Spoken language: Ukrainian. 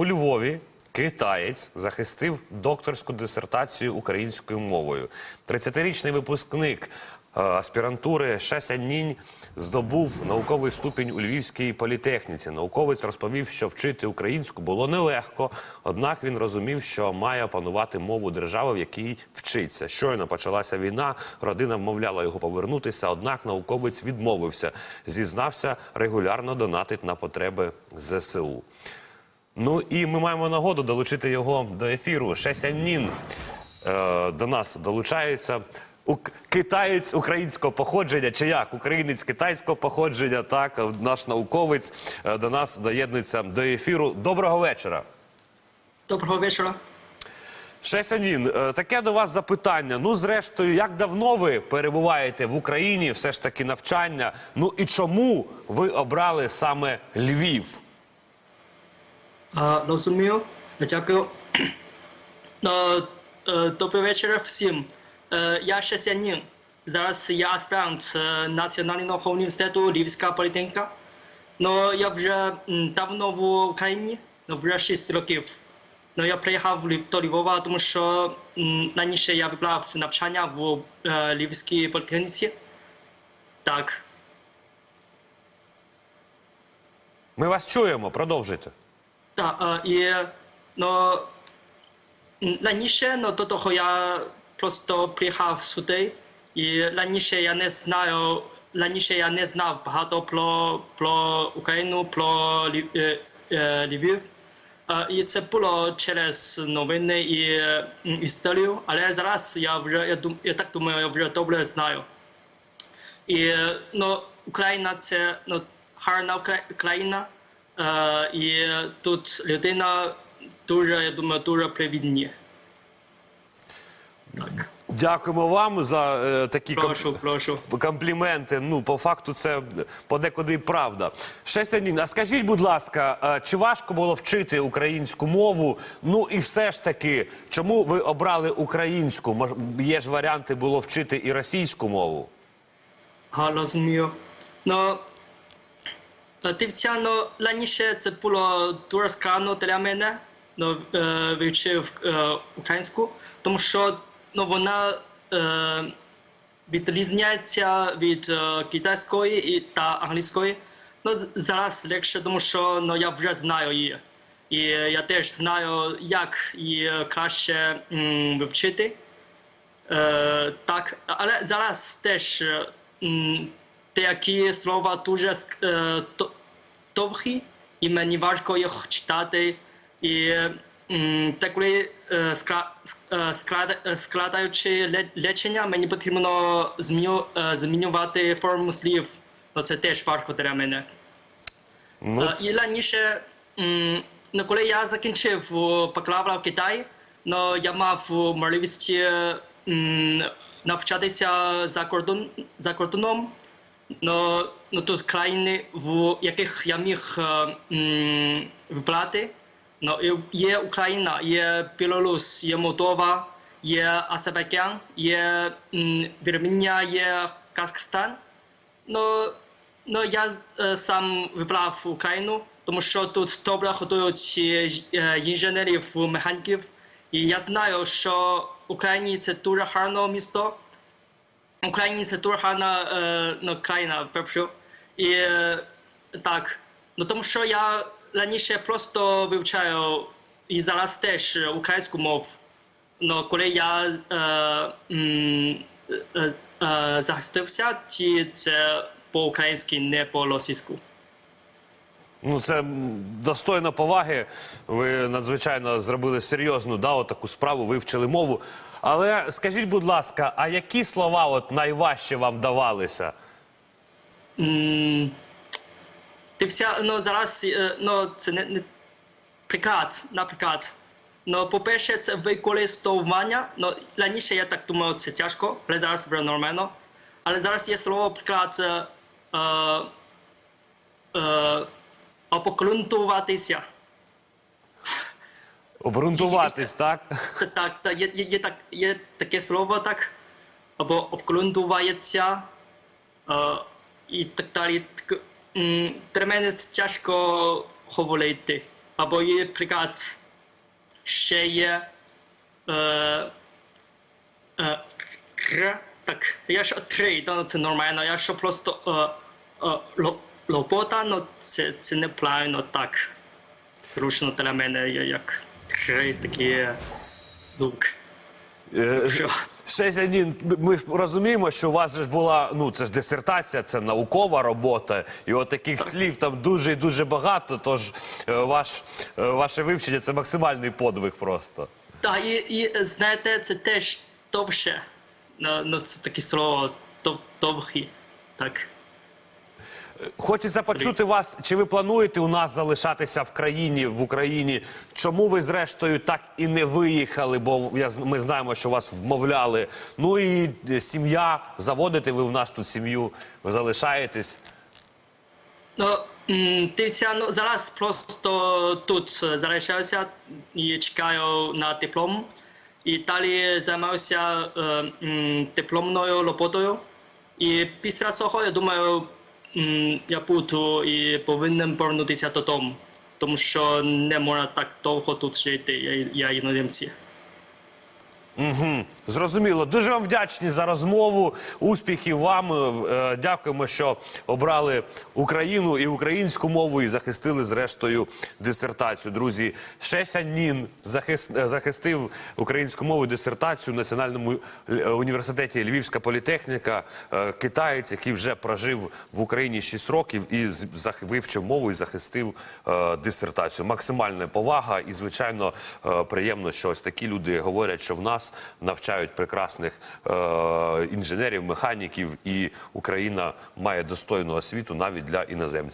У Львові китаєць захистив докторську дисертацію українською мовою. 30-річний випускник е, аспірантури Шесянінь здобув науковий ступінь у Львівській політехніці. Науковець розповів, що вчити українську було нелегко, однак він розумів, що має опанувати мову держави, в якій вчиться. Щойно почалася війна, родина вмовляла його повернутися, однак науковець відмовився. Зізнався, регулярно донатить на потреби ЗСУ. Ну і ми маємо нагоду долучити його до ефіру. Шесянін е, до нас долучається. Ук- Китаєць українського походження, чи як? Українець китайського походження, так, наш науковець е, до нас доєднується до ефіру. Доброго вечора. Доброго вечора. Шесянін, е, таке до вас запитання. Ну, зрештою, як давно ви перебуваєте в Україні, все ж таки навчання? Ну і чому ви обрали саме Львів? А, розумію. Дякую. Ну, е, Добрий вечір всім. Е, Я Шесянін. Зараз я аспірант е, Національного університету Львівська політехніка. Ну, я вже давно в Україні, ну, вже 6 років. Ну, я приїхав до Львова, тому що раніше я вибрав навчання в е, Львівській політехніці. Так. Ми вас чуємо, продовжуйте. Так, і ну, раніше ну, до того я просто приїхав сюди, і раніше я не знаю, раніше я не знав багато про, про Україну, про Львів. І це було через новини і історію, але зараз я вже я, дум, я так думаю, я вже добре знаю. І ну, Україна це ну, гарна Укра- країна, е, і тут людина дуже, я думаю, дуже привітні. Так. Дякуємо вам за е, такі Прошу, прошу. компліменти. Ну, по факту, це подекуди і правда. Шесянін, а скажіть, будь ласка, е, чи важко було вчити українську мову? Ну і все ж таки, чому ви обрали українську? Мож, є ж варіанти було вчити і російську мову? Ага, розумію. Ну, е, ну, раніше це було дуже складно для мене, ну, вивчив е, українську, тому що ну, вона е, відрізняється від китайської і, та англійської. Ну, зараз легше, тому що ну, я вже знаю її. І я теж знаю, як її краще м, вивчити. Е, так, але зараз теж м, деякі слова дуже е, довгі, і мені важко їх читати. І е, складаючи ле- речення, мені потрібно зміню, змінювати форму слів. Це теж важко для мене. Ну, І раніше, коли я закінчив бакалавра в Китаї, я мав можливість навчатися за, кордон, за кордоном. Ну, ну, тут країни, в яких я міг вибрати. Ну, є Україна, є Білорусь, є Молдова, є Азербайджан, є Вірменія, є Казахстан. Ну, ну я сам вибрав Україну, тому що тут добре готують інженерів, механіків. І я знаю, що Україні це дуже гарне місто. Україні це дуже гарна е, ну, країна, першу. І е, так, ну тому що я раніше просто вивчаю і зараз теж українську мову. Ну, коли я е, е, е, захистився, ті це по-українськи, не по-російську. ну це достойно поваги. Ви надзвичайно зробили серйозну да, таку справу, вивчили мову. Але скажіть, будь ласка, а які слова от найважче вам давалися? М, Дивіться, ну зараз е, ну, це не, не приклад, наприклад. Ну, по-перше, це використовування. Ну, раніше я так думав, це тяжко, але зараз вже нормально. Але зараз є слово, приклад, е, е, е, обґрунтуватися. Обґрунтуватись, так? Так, так, є, є, є, так, є таке слово, так, або обґрунтувається, е, і так далі. Так, м, Для мене це тяжко говорити. або є приклад, ще є е, е, кр, так, якщо три, то це нормально, якщо просто е, е, робота, ну це, це неправильно так. Зручно для мене як три такі звук. Е, Що? Шесянін, ми розуміємо, що у вас ж була ну це ж дисертація, це наукова робота, і от таких слів там дуже і дуже багато. Тож е, ваш е, ваше вивчення це максимальний подвиг просто. Так, і, і знаєте, це теж довше. Ну, ну це таке слово дов, довгі. Так. Хочеться почути вас, чи ви плануєте у нас залишатися в країні в Україні? Чому ви зрештою так і не виїхали? Бо я ми знаємо, що вас вмовляли. Ну і е, сім'я, заводите ви в нас тут сім'ю, ви залишаєтесь. Ну, дивіться, ну, зараз просто тут залишаюся і чекаю на диплом. І далі займаюся е, дипломною роботою. І після цього, я думаю, я буду і повинен повернутися додому. Тому що не можна так довго тут жити, я, я. Угу. Зрозуміло. Дуже вам вдячні за розмову. Успіхів вам. Е, Дякуємо, що обрали Україну і українську мову і захистили зрештою дисертацію. Друзі, Шесянін захис- е, захистив українську мову дисертацію в Національному е, університеті Львівська політехніка. Е, Китаєць, який вже прожив в Україні 6 років і вивчив мову і захистив е, дисертацію. Максимальна повага і, звичайно, е, приємно, що ось такі люди говорять, що в навчають прекрасних е, інженерів, механіків, і Україна має достойну освіту навіть для іноземців.